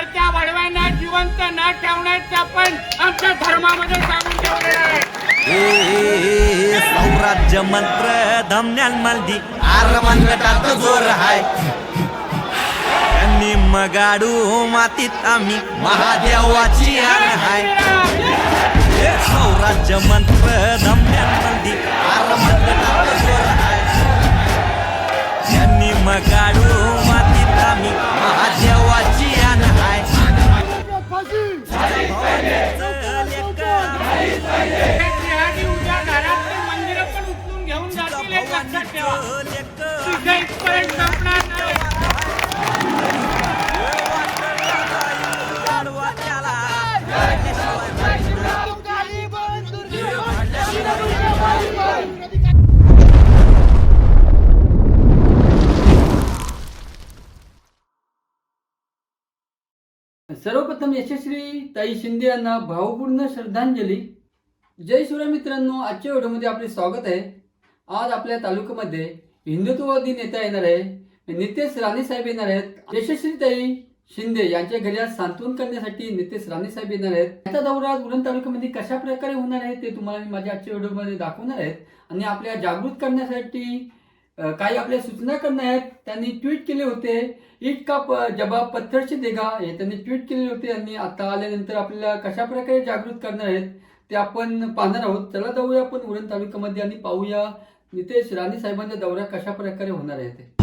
तर त्या वडव्यांना जिवंत न ठेवण्याचा पण आमच्या धर्मामध्ये सांगून ठेवले आहे. ए सौराज्य मंत्र धमन्यांमल्दी आर मनगटात जोर हाय. त्यांनी मगाडू मातीत आम्ही महादेवाची आण हाय. सौराज्य मंत्र धमन्यांमल्दी आर मनगटात जोर हाय. त्यांनी मगाडू हे जिहादी उद्या घरातले मंदिरं पण उचलून घेऊन जातील लक्षात ठेवा. सर्वप्रथम यशस्वी ताई शिंदे यांना भावपूर्ण श्रद्धांजली. जय शिवराय मित्रांनो आजच्या व्हिडिओमध्ये आपले स्वागत आहे. आज आपल्या तालुक्यामध्ये हिंदुत्ववादी नेता येणार आहे नितेश राणे साहेब येणार आहेत. यशस्वी ताई शिंदे यांच्या घरी आज सांत्वन करण्यासाठी नितेश राणे साहेब येणार आहेत. त्याचा दौरा आज उरण तालुक्यामध्ये कशा प्रकारे होणार आहे ते तुम्हाला मी माझ्या आजच्या व्हिडिओमध्ये दाखवणार आहेत. आणि आपल्या जागृत करण्यासाठी काही आपल्या सूचना करणार आहेत त्यांनी ट्विट केले होते. इट का प- जबाब पत्थर देगा हे त्यांनी ट्विट केले होते आणि आता आल्यानंतर आपल्याला कशा प्रकारे जागृत करणार आहेत ते आपण पाहणार आहोत. चला जाऊया आपण उरण तालुक्यामध्ये आणि पाहूया. नितेश राणे साहेबांचा दौरा कशा प्रकारे होणार आहे ते.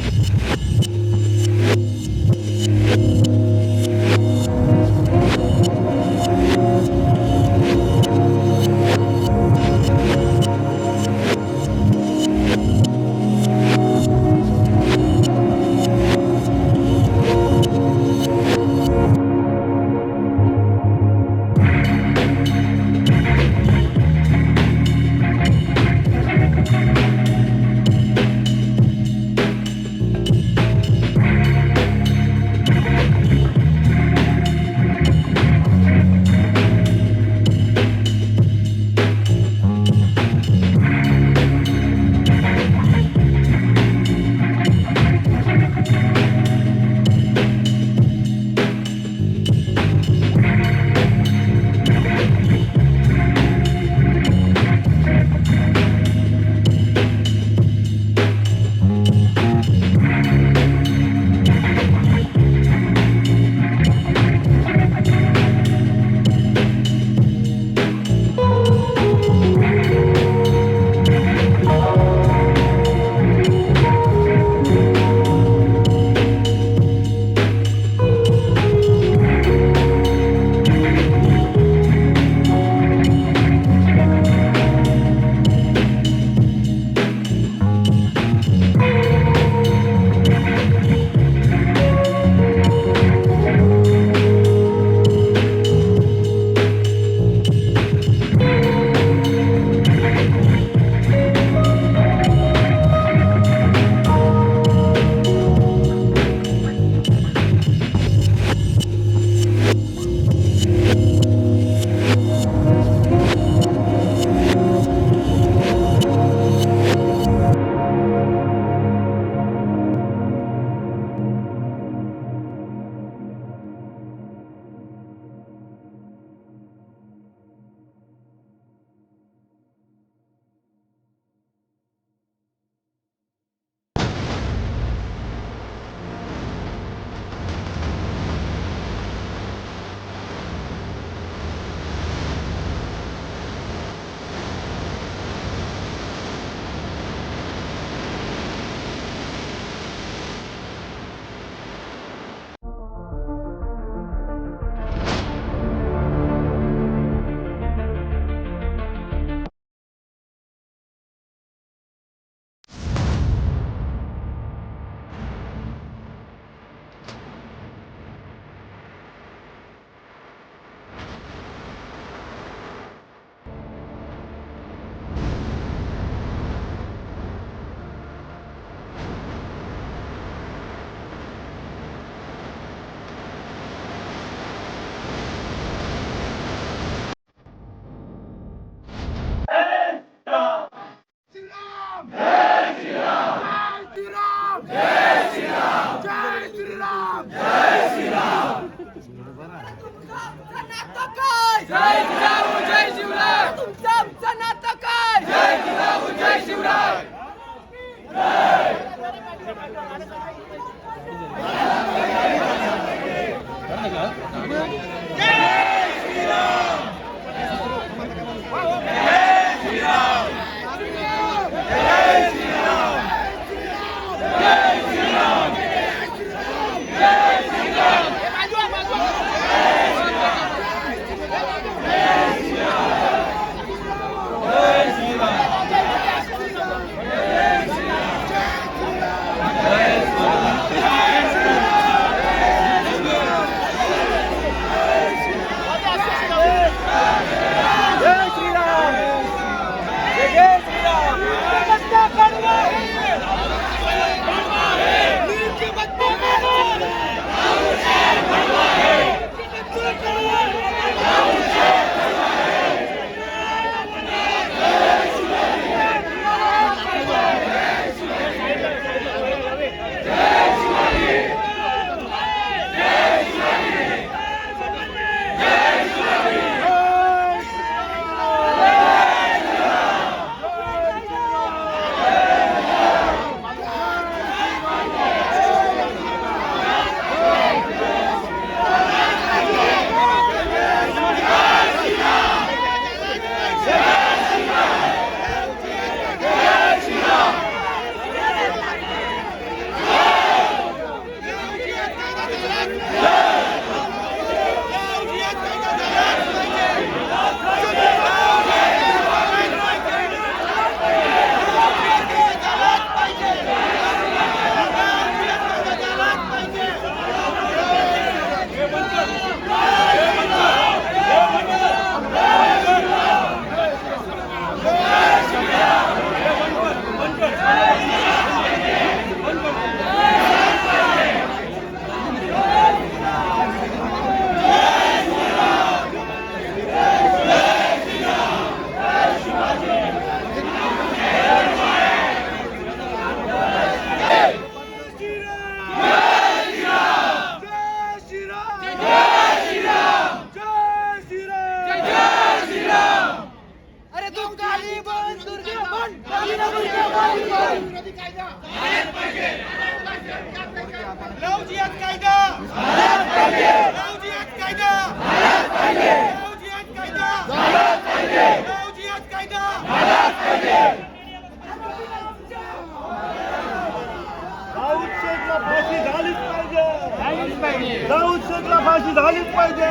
शेखला फाशी झालीच पाहिजे.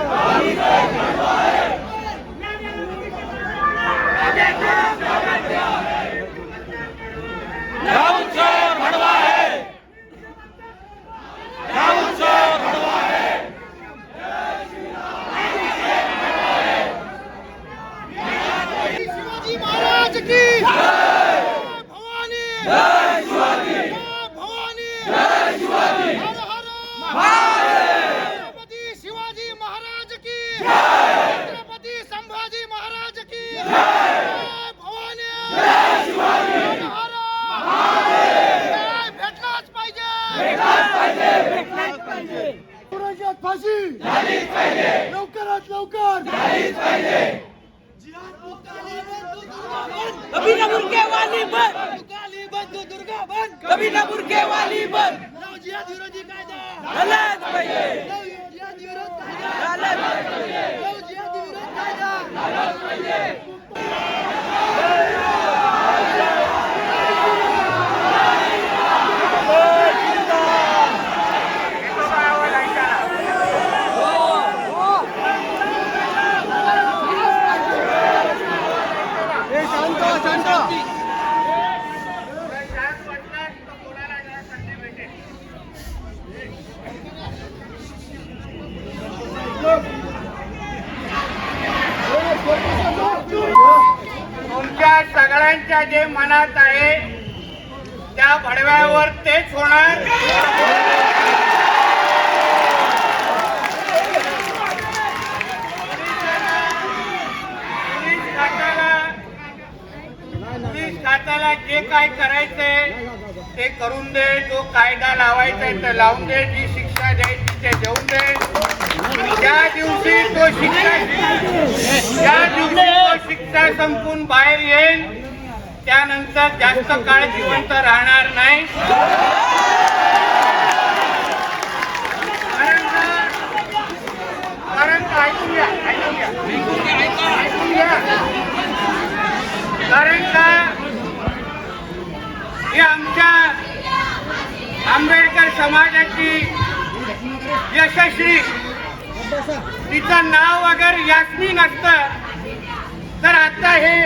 शिवाजी महाराज की भवानी जय शिवाजी भवानी जय शिवाजी हर हर छत्रपती शिवाजी महाराज की छत्रपती संभाजी महाराज की जय भवानी जय शिवाजी हर हर जय भेटलाच पाहिजे भेटलाच पाहिजे पुराच्यात फाशी लवकरात लवकर. कभी न मुर्गे वाली बन काली बन दुर्गा बन कभी न मुर्गे वाली बन लवजियात विरोधी कायदा झालाच पाहिजे विरोध कायदा झालाच पाहिजे विरोध कायदा झालाच पाहिजे आपल्या सगळ्यांच्या जे मनात आहे त्या भडव्यावर तेच होणार. खात्याला पोलीस खात्याला जे काय करायचंय ते करून दे. जो कायदा लावायचा आहे ते लावून दे. जी शिक्षा द्यायची ते देऊन दे. तो शिक्षा ज्या दिवशी तो शिक्षा संपून बाहेर येईल. त्यानंतर जास्त काळ जिवंत राहणार नाही. कारण का- कारण का? ऐकून घ्या ऐकून घ्या. कारण का? आमच्या आंबेडकर समाजाची यशस्वी तिचं नाव अगर यास्मीन असतं तर आता हे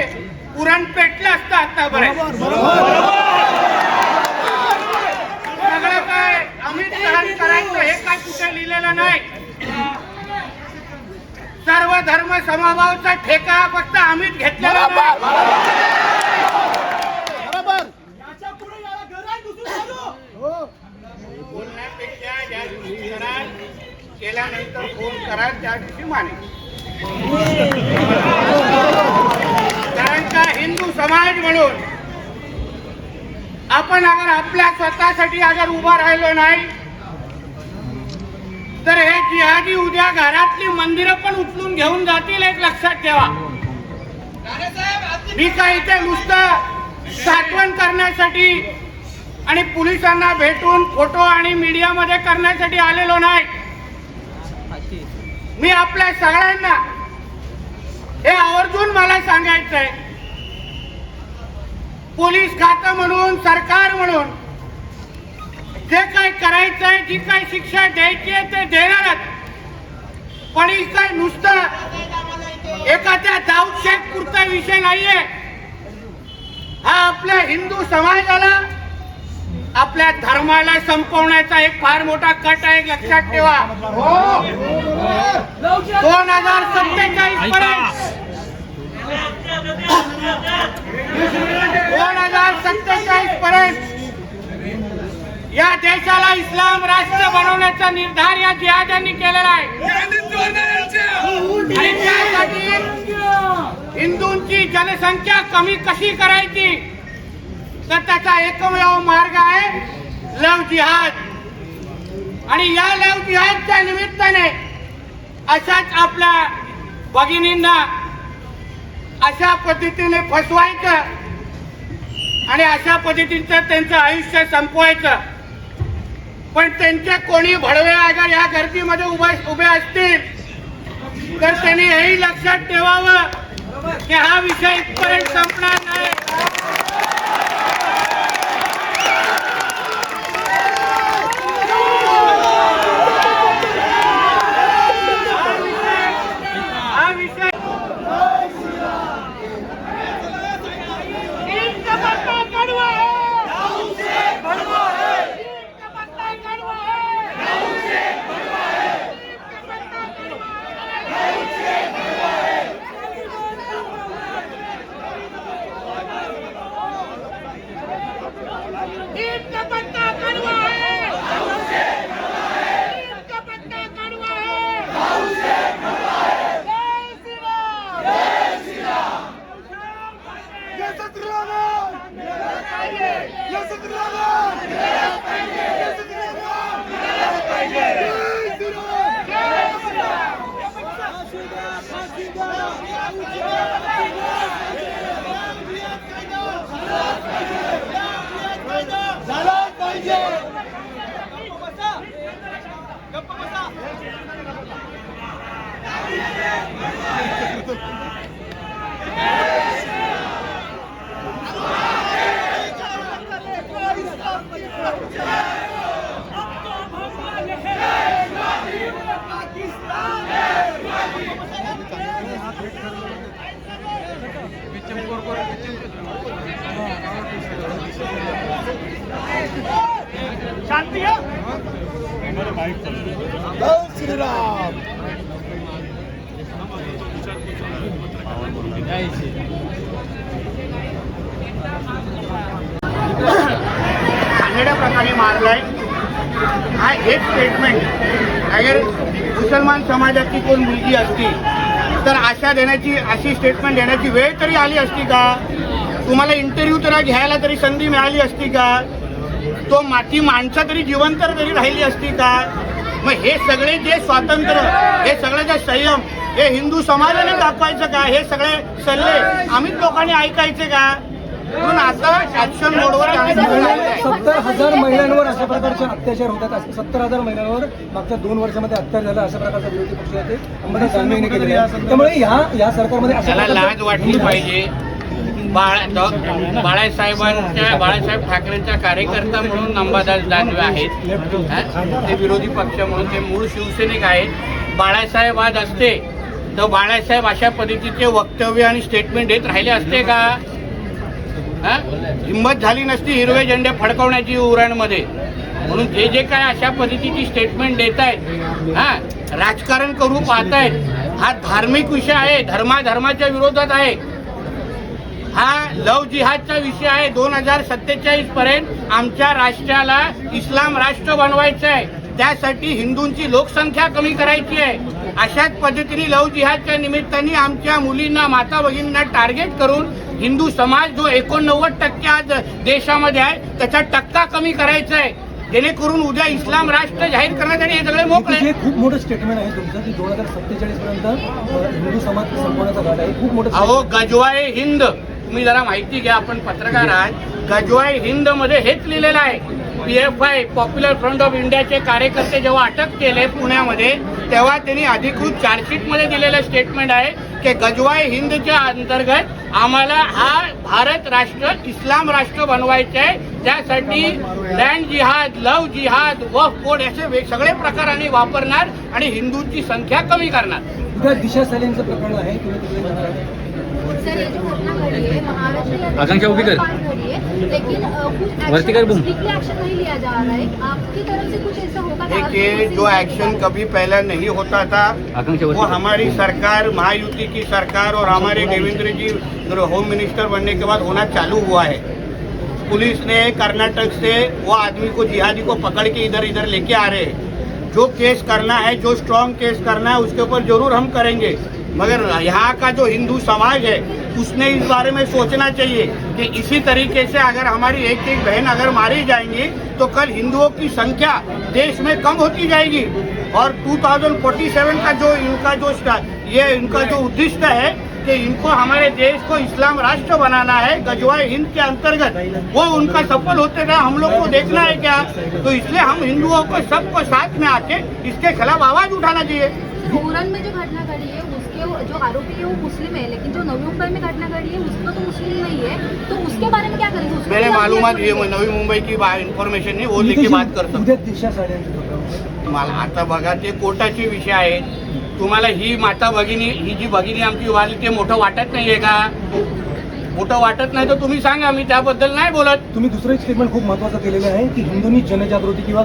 पुरण पेटलं असतं आतापर्यंत. सगळं काय अमित सहन करायचं हे काय कुठे लिहिलेलं नाही. सर्व धर्म समभावचा ठेका फक्त अमित घेतलेला नाही बोलण्यापेक्षा ज्या दिवशी कराल गेल्यानंतर फोन करा त्या दिवशी माने कारण का हिंदू समाज म्हणून आपण अगर आपल्या स्वतःसाठी अगर उभा राहिलो नाही तर हे जिहादी उद्या घरातली मंदिरं पण उचलून घेऊन जातील एक लक्षात ठेवा. मी काय इथे नुसतं साठवण करण्यासाठी आणि पोलिसांना भेटून फोटो आणि मीडियामध्ये करण्यासाठी आलेलो नाही? मी आपल्या सगळ्यांना हे आवर्जून मला सांगायचं आहे पोलीस खातं म्हणून सरकार म्हणून जे काय करायचं आहे जी काय शिक्षा द्यायची आहे ते देणारच. पण काय नुसतं एखाद्या दाऊदशेख पुरता विषय नाहीये. हा आपल्या हिंदू समाजाला आपल्या धर्माला संपवण्याचा एक फार मोठा कट आहे लक्षात ठेवा. दोन हजार सत्तेचाळीस पर्यंत. दोन हजार सत्तेचाळीस पर्यंत. या देशाला इस्लाम राष्ट्र बनवण्याचा निर्धार या जिहाद्यांनी केलेला आहे. आणि त्यासाठी हिंदूंची जनसंख्या कमी कशी करायची? तर त्याचा एकमेव मार्ग आहे लव जिहाद. आणि या लव जिहादच्या निमित्ताने अशाच आपल्या भगिनींना अशा पद्धतीने फसवायचं आणि अशा पद्धतीचं त्यांचं आयुष्य संपवायचं. पण त्यांचे कोणी भडवे अगर या गर्दीमध्ये उभे उभे असतील तर त्यांनी हेही लक्षात ठेवावं की हा विषय इथपर्यंत संपणार नाही. Yeah. शांती है प्रकारे मारलाय. हा एक स्टेटमेंट अगर मुसलमान समाजाची कोण मुलगी असती तर आशा देण्याची अशी स्टेटमेंट देण्याची वेळ तरी आली असती का? तुम्हाला इंटरव्ह्यू तर घ्यायला तरी संधी मिळाली असती का? तो माती माणसं तरी जिवंत तरी राहिली असती का? मग हे सगळे जे स्वातंत्र्य हे सगळे जे संयम हे हिंदू समाजाने दाखवायचं का? हे सगळे सल्ले आम्हीच लोकांनी ऐकायचे का? म्हणून आता ऍक्शन मोडवर. सत्तर हजार महिलांवर अशा प्रकारचे अत्याचार होतात असं सत्तर हजार महिलांवर मागच्या दोन वर्षामध्ये अत्याचार झाला अशा प्रकारचा विरोधी पक्ष आहे ते. अंबादास दानवे यांनी केलेले आहे त्यामुळे ह्या या सरकारमध्ये अशा त्याला प्रकारचं- लाज वाटली पाहिजे. बाळा बाळासाहेबांच्या बाळासाहेब ठाकरेंचा कार्यकर्ता म्हणून अंबादास दानवे आहेत. हा? ते विरोधी पक्ष म्हणून ते मूळ शिवसैनिक आहेत. बाळासाहेब आज असते. तर बाळासाहेब अशा पद्धतीचे वक्तव्य आणि स्टेटमेंट देत राहिले असते का? हिंमत झाली नसती हिरवे झेंडे फडकवण्याची उरणमध्ये. म्हणून जे जे काय अशा पद्धतीची स्टेटमेंट देत आहेत हा राजकारण करू पाहतायत हा धार्मिक विषय आहे धर्माधर्माच्या विरोधात आहे. हा लव जिहादचा विषय आहे दोन हजार सत्तेचाळीस पर्यंत आमच्या राष्ट्राला इस्लाम राष्ट्र बनवायचं आहे त्यासाठी हिंदूंची लोकसंख्या कमी करायची आहे. अशाच पद्धतीने लव जिहादच्या निमित्ताने आमच्या मुलींना माता भगिनींना टार्गेट करून हिंदू समाज जो एकोणनव्वद टक्के आज देशामध्ये आहे त्याचा टक्का कमी करायचा आहे. जेणेकरून उद्या इस्लाम राष्ट्र जाहीर करण्यासाठी हे सगळे मोकळे. हे खूप मोठं स्टेटमेंट आहे तुमचं की दोन हजार सत्तेचाळीस पर्यंत हिंदू समाज संपवण्याचा घाट आहे. खूप मोठं अहो गजवाए हिंद. तुम्ही जरा माहिती घ्या आपण पत्रकार आहात. गजवाए हिंदमध्ये हेच लिहिलेलं आहे. P F I Popular Front of इंडियाचे कार्यकर्ते जेव्हा अटक केले पुण्यामध्ये तेव्हा त्यांनी अधिकृत चार्जशीटमध्ये दिलेलं स्टेटमेंट आहे की गजवाय हिंदच्या अंतर्गत आम्हाला हा भारत राष्ट्र इस्लाम राष्ट्र बनवायचे आहे. त्यासाठी लँड जिहाद लव जिहाद वफ कोड असे सगळे प्रकार आम्ही वापरणार आणि हिंदूंची संख्या कमी करणार. दिशा प्रकरण आहे. आकांक्षा उभी कर। लेकिन कुछ कर बूम। एक्शन नहीं लिया जा रहा है। आपकी तरफ़ से कुछ ऐसा होगा? देखिए जो एक्शन कभी पहले नहीं होता था वो हमारी सरकार महायुति की सरकार और हमारे देवेंद्र जी होम मिनिस्टर बनने के बाद होना चालू हुआ है। पुलिस ने कर्नाटक से वो आदमी को जिहादी को पकड़ के इधर इधर लेके आ रहे हैं। जो केस करना है जो स्ट्रांग केस करना है उसके ऊपर ज़रूर हम करेंगे। मगर यहाँ का जो हिंदू समाज है, उसने इस बारे में सोचना चाहिए कि इसी तरीके से अगर हमारी एक एक बहन अगर मारी जाएँगी तो कल हिंदुओं की संख्या देश में कम होती जाएगी। और 2047 का जो इनका जो ये इनका जो उद्दिष्ट है कि इनको हमारे देश को इस्लाम राष्ट्र बनाना है, गजवाए हिंद के अंतर्गत, वो उनका सफल होते रहा, हम लोग को देखना है क्या? तो इसलिए हम हिंदुओं को सबको साथ में आके इसके खिलाफ आवाज़ उठाना चाहिए। में जो घटना घड़ी है जो आरोपी है वो मुस्लिम है लेकिन जो नवी मुंबई में घटना घड़ी है उसका तो मुस्लिम नहीं है। तो उसके बारे में क्या करेंगे आप मालूम ये? नवी मुंबई की इन्फॉर्मेशन नहीं वो लेके बात कर सकतो उद्या दिशा साड्यांचं प्रकरण मला आता बघा ते कोर्टाचे विषय आहे. तुम्हाला ही माता भगिनी ही जी भगिनी आमची वाली ते मोठं वाटत नाहीये का? मोठं वाटत नाही तर तुम्ही सांगा मी त्याबद्दल नाही बोलत. तुम्ही दुसरं एक स्टेटमेंट खूप महत्वाचं केलेलं आहे की हिंदूंनी जनजागृती किंवा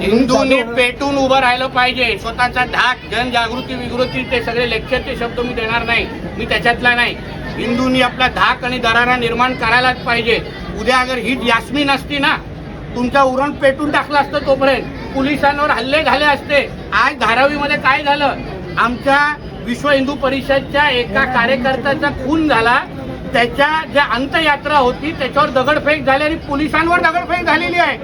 हिंदूंनी पेटून उभं राहिलं पाहिजे. स्वतःचा धाक जनजागृती विगृती ते सगळे लेक्चरचे शब्द मी देणार नाही. मी त्याच्यातला नाही. हिंदूंनी आपला धाक आणि दरारा निर्माण करायलाच पाहिजे. उद्या अगर ही यास्मीन असती ना तुमचा उरण पेटून टाकलं असतं तोपर्यंत. पोलिसांवर हल्ले झाले असते. आज धारावीमध्ये काय झालं? आमच्या विश्व हिंदू परिषदच्या एका कार्यकर्त्याचा खून झाला. त्याच्या ज्या अंत्ययात्रा होती त्याच्यावर दगडफेक झाली आणि पोलिसांवर दगडफेक झालेली आहे.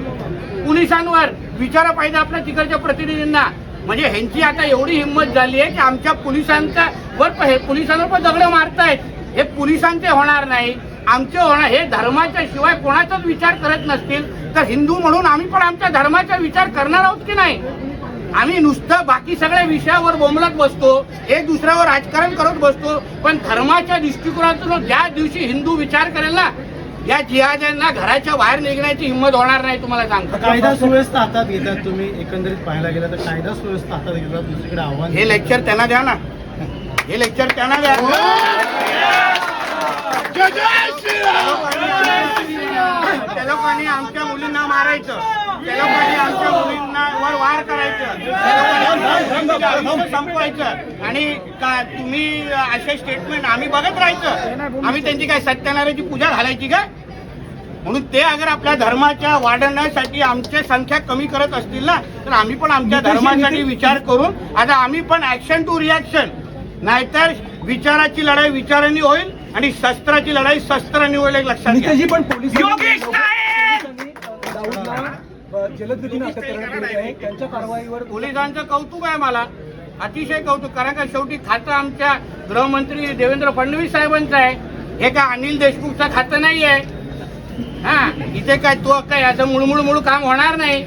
पोलिसांवर विचारा पाहिजे आपल्या तिकडच्या प्रतिनिधींना. म्हणजे ह्यांची आता एवढी हिंमत झाली आहे की आमच्या पोलिसांच्या वर हे पोलिसांवर पण दगड मारतायत. हे पोलिसांचे होणार नाही. आमचे होणार हे धर्माच्या शिवाय कोणाचाच विचार करत नसतील. तर हिंदू म्हणून आम्ही पण आमच्या धर्माचा विचार करणार आहोत की नाही? आम्ही नुसतं बाकी सगळ्या विषयावर बोंबलत बसतो एक दुसऱ्यावर राजकारण करत बसतो पण धर्माच्या दृष्टिकोनातून ज्या दिवशी हिंदू विचार करेल ना या जिहाद्यांना घराच्या बाहेर निघण्याची हिंमत होणार नाही तुम्हाला सांगतो. कायदा सुव्यवस्था हातात घेतात तुम्ही एकंदरीत पाहायला गेलं तर कायदा सुव्यवस्था हातात घेतात दुसरीकडे आव्हान हे लेक्चर त्यांना द्या ना. हे लेक्चर त्यांना द्या. त्या लोकांनी आमच्या मुलींना मारायचं. त्या लोकांनी आमच्या मुलींना वर वार करायचं आमच्या संपवायचं. आणि का तुम्ही असे स्टेटमेंट आम्ही बघत राहायचं. आम्ही त्यांची काय सत्यनारायणची पूजा घालायची का? म्हणून ते अगर आपल्या धर्माच्या वाढवण्यासाठी आमची संख्या कमी करत असतील ना तर आम्ही पण आमच्या धर्मासाठी विचार करून आता आम्ही पण ऍक्शन टू रिॲक्शन नाहीतर विचाराची लढाई विचारांनी होईल आणि शस्त्राची लढाई शस्त्रांनी होईल एक लक्षात घ्या. पण पोलिसांनी जलदगतीने अटक करण्यात आहे. त्यांच्या कारवाईवर पोलिसांचं कौतुक आहे मला. अतिशय कौतुक. कारण का शेवटी खातं आमच्या गृहमंत्री देवेंद्र फडणवीस साहेबांचं आहे. हे काय अनिल देशमुखचं खातं नाही आहे? हा इथे काय तो काय असं मुळमुळ मुळ काम होणार नाही?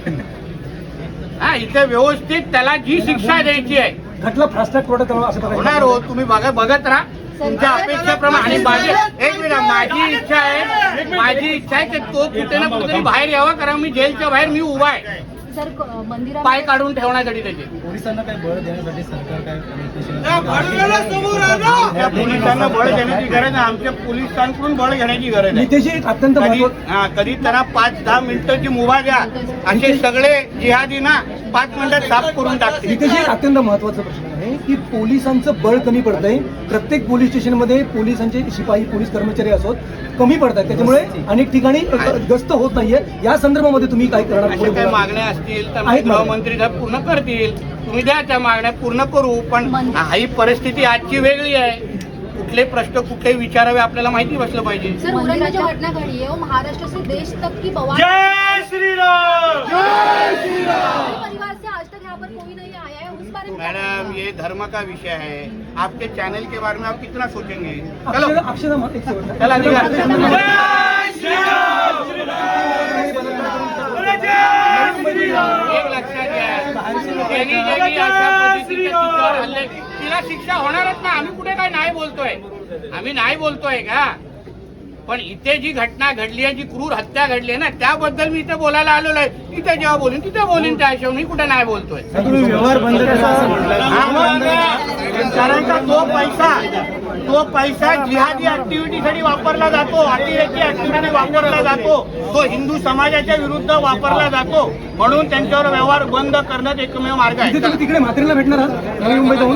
हा इथे व्यवस्थित त्याला जी शिक्षा द्यायची आहे. घटला फास्ट ट्रॅक होणार हो तुम्ही बघा बघत राहा. तुमच्या अपेक्षेप्रमाणे आणि माझी एक मिनिट माझी इच्छा आहे माझी इच्छा आहे की तो कुठे ना कुठेतरी बाहेर यावा कारण मी जेलच्या बाहेर मी उभा आहे. पाय काढून ठेवण्यासाठी त्याचे. पोलिसांना काय बळ देण्यासाठी सरकार काय पोलिसांना बळ देण्याची गरज नाही आमच्या पोलिसांकडून बळ घेण्याची गरज आहे. अत्यंत कधी हा त्यांना पाच दहा मिनिटाची मुभा द्या असे सगळे जिहादी ना पाच मिनिटात साफ करून एक अत्यंत महत्त्वाचा प्रश्न आहे की पोलिसांचं बळ कमी पडतंय. प्रत्येक पोलीस स्टेशनमध्ये पोलिसांचे शिपाई पोलीस कर्मचारी असोत कमी पडत आहेत त्याच्यामुळे अनेक ठिकाणी गस्त होत नाहीये. या संदर्भामध्ये तुम्ही काय करणार. मागण्या असतील तर. गृहमंत्री साहेब पूर्ण करतील. तुम्ही द्या त्या मागण्या पूर्ण करू पण ही परिस्थिती आजची वेगळी आहे. कुठले प्रश्न कुठले विचारावे आपल्याला माहिती बसलं पाहिजे. सर घटना घड़ी है वो महाराष्ट्र से देश तक की बवाल जय श्री राम परिवार से आज तक यहाँ पर कोई नहीं आया है उस बारे में क्या मैडम है? ये धर्म का विषय है। आपके चैनल के बारे में आप कितना सोचेंगे? चलो। एक लक्षात घ्या तिला शिक्षा होणारच ना. आम्ही कुठे काय नाही बोलतोय? आम्ही नाही बोलतोय का? पण इथे जी घटना घडली आहे जी क्रूर हत्या घडली आहे ना त्याबद्दल मी इथे बोलायला आलेलो आहे. इथे जेव्हा बोलीन तिथे बोलीन त्या हिशोब मी कुठे नाही बोलतोय. कारण का तो पैसा तो पैसा जिहादी ऍक्टिव्हिटीसाठी वापरला जातो अतिरेकी ऍक्टिव्हिटी वापरला जातो. तो हिंदू समाजाच्या विरुद्ध वापरला जातो. म्हणून त्यांच्यावर व्यवहार बंद करण्यात एकमेव मार्ग आहे. तिकडे म्हात्रेला भेटणार आहात? नवी मुंबई जाऊन?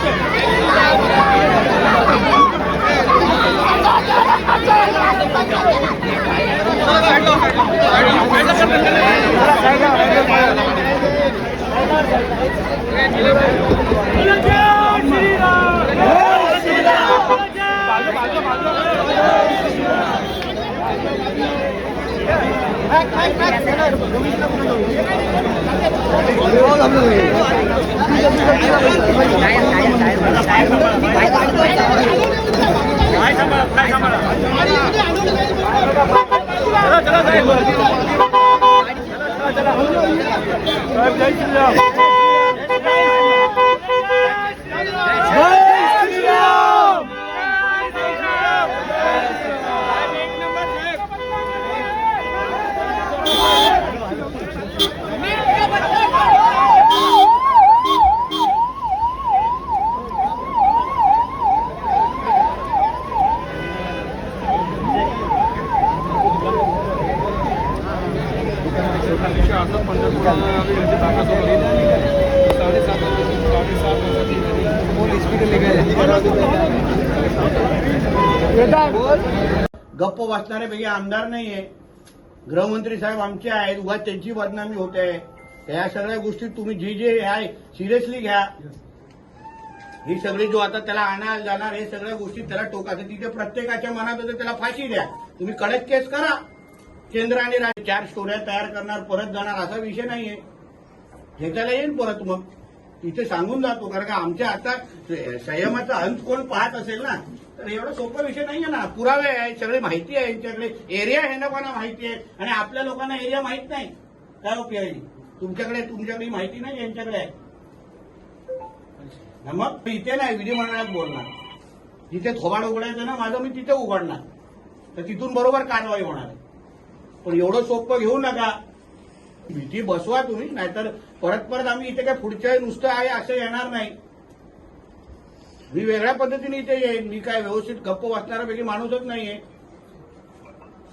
नाही आज ह्या विषयासाठी आलो त्यासाठी तुम्हाला जय श्री गप्प बसणाऱ्यापैकी आमदार नाहीये. गृहमंत्री साहेब आमचे आहेत उगा त्यांची बदनामी होते. या सगळ्या गोष्टी तुम्ही जी जे आहे सिरियसली घ्या. ही सगळी जो आता त्याला आणायला जाणार हे सगळ्या गोष्टी त्याला टोकायचं. तिथे प्रत्येकाच्या मनात होतं त्याला फाशी द्या. तुम्ही कडक केस करा. केंद्र आणि राज्य चार स्टोऱ्या तयार करणार परत जाणार असा विषय नाहीये. ह्याच्याला येईल परत मग. इथे सांगून जातो कारण का आमच्या आता संयमाचा अंत कोण पाहत असेल ना? तर एवढा सोपा विषय नाहीये ना. पुरावे आहे सगळी माहिती आहे यांच्याकडे. एरिया हे लोकांना माहिती आहे. आणि आपल्या लोकांना एरिया माहीत नाही. काय उपयोग तुमच्याकडे तुमच्याकडे माहिती नाही यांच्याकडे आहे. मग? इथे नाही विधिमंडळात बोलणार. जिथे थोबाड उघडायचं ना माझं मी तिथे उघडणार. तर तिथून बरोबर कारवाई होणार आहे. पण एवढं सोपं घेऊ नका. भीती बसवा तुम्ही नाहीतर परत परत आम्ही इथे काय पुढच्या नुसतं आहे असं येणार नाही. मी वेगळ्या पद्धतीने इथे येईन. मी काय व्यवस्थित गप्प वाचणाऱ्यापैकी माणूसच नाहीये.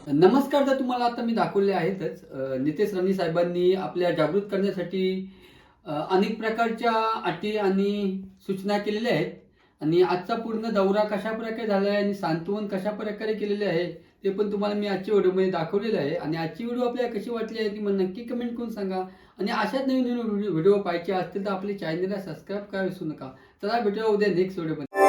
नमस्कार तर तुम्हाला आता मी दाखवले आहेतच नितेश राणे साहेबांनी आपल्या जागृत करण्यासाठी अनेक प्रकारच्या अटी आणि सूचना केलेल्या आहेत. आणि आजचा पूर्ण दौरा कशा प्रकारे झाला आहे आणि सांत्वन कशा प्रकारे केलेले आहे ते पण तुम्हाला मी आजच्या व्हिडिओमध्ये दाखवलेलं आहे. आणि आजची व्हिडिओ आपल्याला कशी वाटली आहे ती मला नक्की कमेंट करून सांगा. आणि अशाच नवीन नवीन व्हिडिओ व्हिडिओ पाहिजे असतील तर आपल्या चॅनलला सबस्क्राईब करा विसरू नका. चला भेटूया उद्या नेक्स्ट व्हिडिओमध्ये